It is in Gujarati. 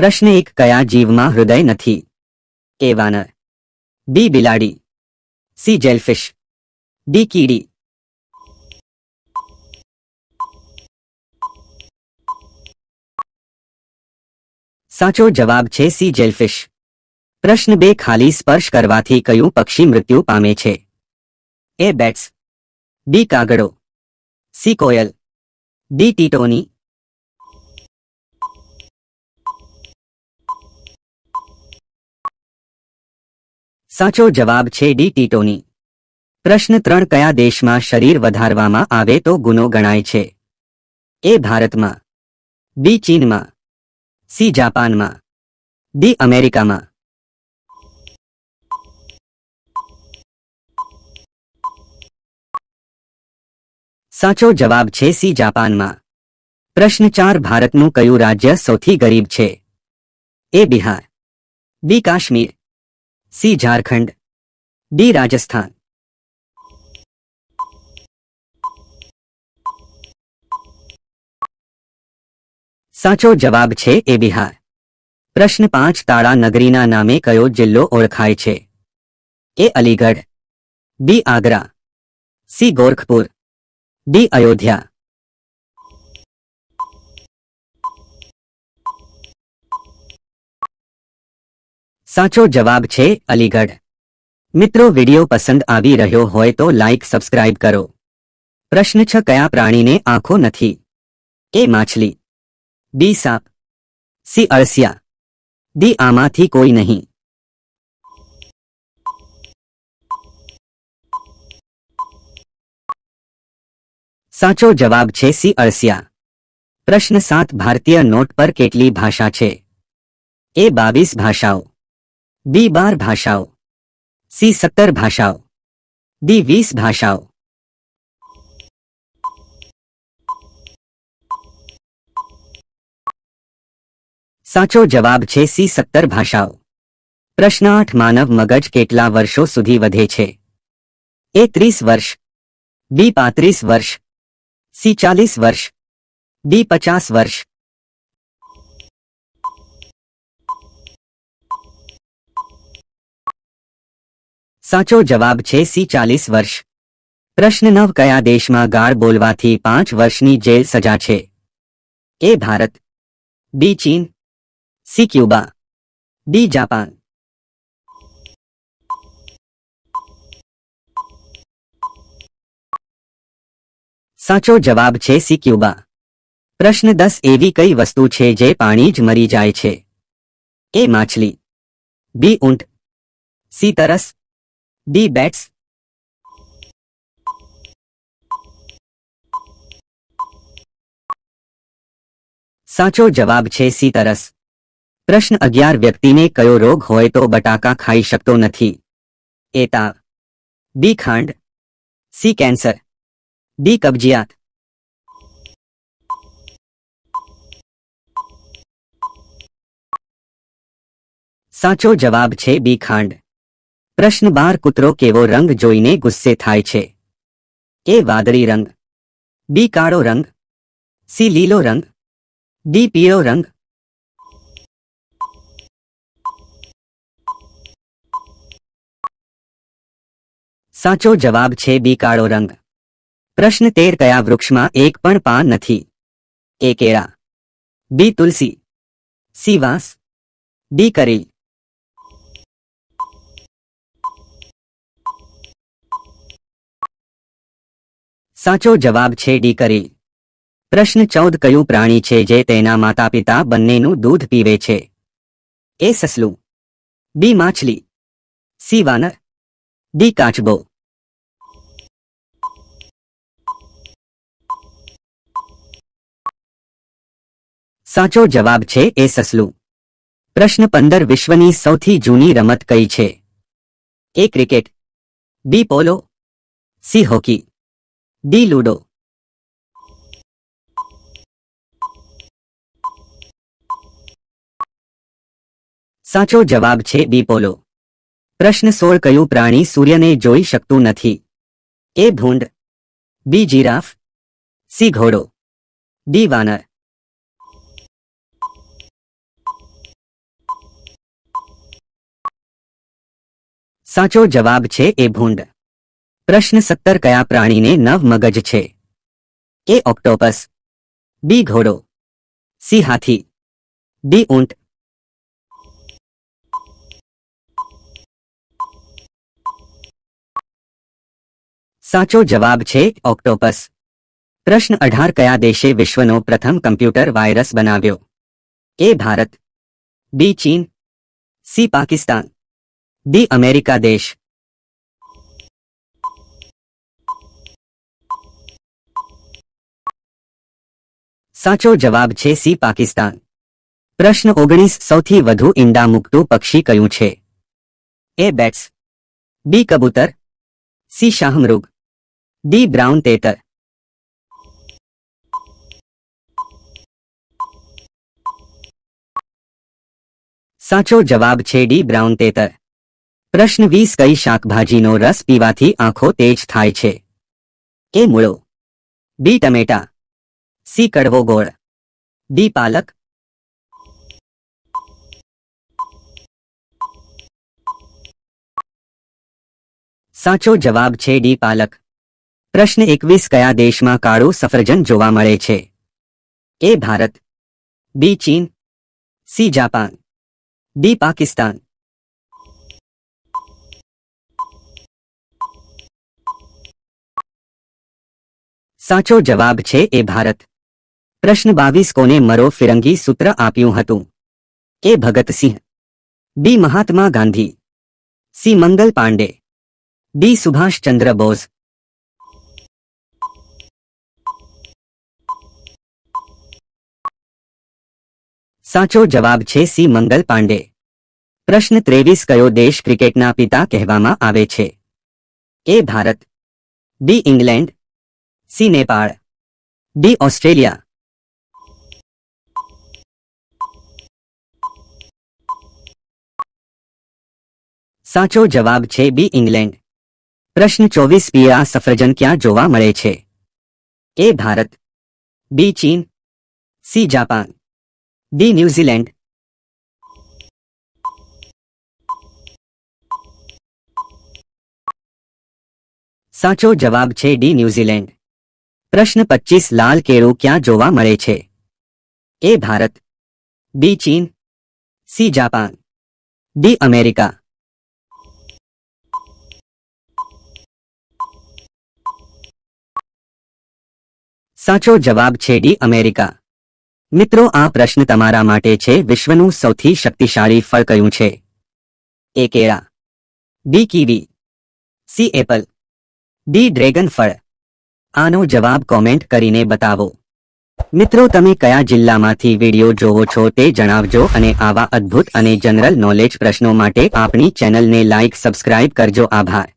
પ્રશ્ન એક કયા જીવમાં હૃદય નથી? એ વાનર. બી બિલાડી. સી જેલફિશ. ડી કીડી. સાચો જવાબ છે સી જેલફિશ. પ્રશ્ન બે ખાલી સ્પર્શ કરવાથી કયું પક્ષી મૃત્યુ પામે છે? એ બેટ્સ. બી કાગડો. સી કોયલ. ડી ટીટોની. સાચો જવાબ છે ડી ટીટોની. પ્રશ્ન ત્રણ, કયા દેશમાં શરીર વધારવામાં આવે તો ગુનો ગણાય છે? એ ભારતમાં, બી ચીનમાં, સી જાપાનમાં, ડી અમેરિકામાં. સાચો જવાબ છે સી જાપાનમાં. પ્રશ્ન ચાર, ભારતનું કયું રાજ્ય સૌથી ગરીબ છે? A Bihar, B Kashmir C Jharkhand D Rajasthan સાચો જવાબ છે એ બિહાર પ્રશ્ન પાંચ તાળા નગરીના નામે કયો જિલ્લો ઓળખાય છે A Aligarh B Agra C Gorakhpur D Ayodhya સાચો જવાબ છે અલીગઢ. મિત્રો વિડિયો પસંદ આવી રહ્યો હોય તો લાઇક સબસ્ક્રાઇબ કરો. પ્રશ્ન છ કયા પ્રાણીને આંખો નથી? એ માછલી? બી સાપ. સી અળસિયા. દી આમાંથી કોઈ નહીં. સાચો જવાબ છે સી અળસિયા. પ્રશ્ન સાત, ભારતીય નોટ પર કેટલી ભાષા છે? એ બાવીસ ભાષાઓ. બી બાર ભાષાઓ સી સત્તર ભાષાઓ ડી વીસ ભાષાઓ સાચો જવાબ છે સી સત્તર ભાષાઓ પ્રશ્ન આઠ માનવ મગજ કેટલા વર્ષો સુધી વધે છે એ ત્રીસ વર્ષ બી પાંત્રીસ વર્ષ સી ચાલીસ વર્ષ ડી પચાસ વર્ષ સાચો જવાબ છે સી ચાલીસ વર્ષ. પ્રશ્ન નવ, કયા દેશમાં ગાળ બોલવાથી પાંચ વર્ષની જેલ સજા છે? એ ભારત, બી ચીન, સી ક્યુબા, ડી જાપાન. સાચો જવાબ છે સી ક્યુબા. પ્રશ્ન દસ, એવી કઈ વસ્તુ છે જે પાણી જ મરી જાય છે? એ માછલી, બી ઊંટ, સી તરસ ડી બેટ્સ. સાચો જવાબ છે સી તરસ. પ્રશ્ન અગિયાર, વ્યક્તિને કયો રોગ હોય તો બટાકા ખાઈ શકતો નથી? એ તાવ બી ખાંડ. C cancer. ડી કબજિયાત. સાચો જવાબ છે બી ખાંડ. પ્રશ્ન બાર કૂતરો કેવો રંગ જોઈને ગુસ્સે થાય છે? એ વાદળી રંગ? બી કાળો રંગ? સી લીલો રંગ? ડી પીળો રંગ? સાચો જવાબ છે બી કાળો રંગ. પ્રશ્ન તેર કયા વૃક્ષમાં એક પણ પાન નથી? એ કેળા. બી તુલસી. સી વાંસ. ડી કરી સાચો જવાબ છે ડી કરી પ્રશ્ન ચૌદ, કયું પ્રાણી છે જે તેના માતા પિતા બંનેનું દૂધ પીવે છે? એ સસલું. બી, માછલી. સી, વાનર. ડી, કાચબો. સાચો જવાબ છે એ સસલું. પ્રશ્ન પંદર, વિશ્વની સૌથી જૂની રમત કઈ છે? A cricket. B, polo. C, hockey. D ludo. સાચો જવાબ છે બી પોલો. પ્રશ્ન સોળ, કયું પ્રાણી સૂર્યને જોઈ શકતું નથી? એ ભૂંડ, બી જીરાફ, સી ઘોડો, ડી વાનર. સાચો જવાબ છે એ ભૂંડ. પ્રશ્ન સત્તર કયા પ્રાણીને નવ મગજ છે? એ ઓક્ટોપસ, બી ઘોડો, સી હાથી, ડી ઊંટ. સાચો જવાબ છે ઓક્ટોપસ. પ્રશ્ન અઢાર કયા દેશે વિશ્વનો પ્રથમ કમ્પ્યુટર વાયરસ બનાવ્યો? એ ભારત, બી ચીન, સી પાકિસ્તાન, ડી અમેરિકા દેશ. સાચો જવાબ છે સી, પાકિસ્તાન. પ્રશ્ન ઓગણીસ, સૌથી વધુ ઈંડા મૂકતું પક્ષી કયું છે? A, bats. બી, કબૂતર. સી, શાહમૃગ. ડી, બ્રાઉન તેતર. સાચો જવાબ છે ડી, બ્રાઉન તેતર. પ્રશ્ન વીસ, કઈ શાકભાજીનો રસ પીવાથી આંખો તેજ થાય છે? એ મૂળો. બી, ટમેટા. સી કડવો ગોળ. ડી પાલક. સાચો જવાબ છે ડી પાલક. પ્રશ્ન એકવીસ કયા દેશમાં કાળું સફરજન જોવા મળે છે? એ ભારત. બી ચીન. C Japan. ડી પાકિસ્તાન. સાચો જવાબ છે એ ભારત. પ્રશ્ન બાવીસ કોને મરો ફિરંગી સૂત્ર આપ્યું હતું? A Bhagat Singh. B Mahatma Gandhi. C Mangal Pandey. D Subhash Chandra Bose. સાચો જવાબ છે સી મંગલ પાંડે. પ્રશ્ન ત્રેવીસ કયો દેશ ક્રિકેટના પિતા કહેવામાં આવે છે? A Bharat. B England. C Nepal. D Australia. સાચો જવાબ છે બી ઇંગ્લેન્ડ. પ્રશ્ન ચોવીસ પીળા સફરજન ક્યાં જોવા મળે છે? એ ભારત. બી ચીન. C Japan. D New Zealand. સાચો જવાબ છે ડી ન્યૂઝીલેન્ડ. પ્રશ્ન પચીસ લાલ કેળું ક્યાં જોવા મળે છે? એ ભારત. બી ચીન. C Japan. D America. સાચો જવાબ છે ડી અમેરિકા. મિત્રો, આ પ્રશ્ન તમારા માટે છે. વિશ્વનું સૌથી શક્તિશાળી ફળ કયું છે? એ કેળા. B kiwi. C apple. D dragon ફળ. આનો જવાબ કોમેન્ટ કરીને બતાવો. મિત્રો, તમે કયા જિલ્લામાંથી વિડિયો જોવો છો તે જણાવજો અને આવા અદ્ભુત અને જનરલ નોલેજ પ્રશ્નો માટે આપણી ચેનલને લાઇક સબસ્ક્રાઇબ કરજો. આભાર.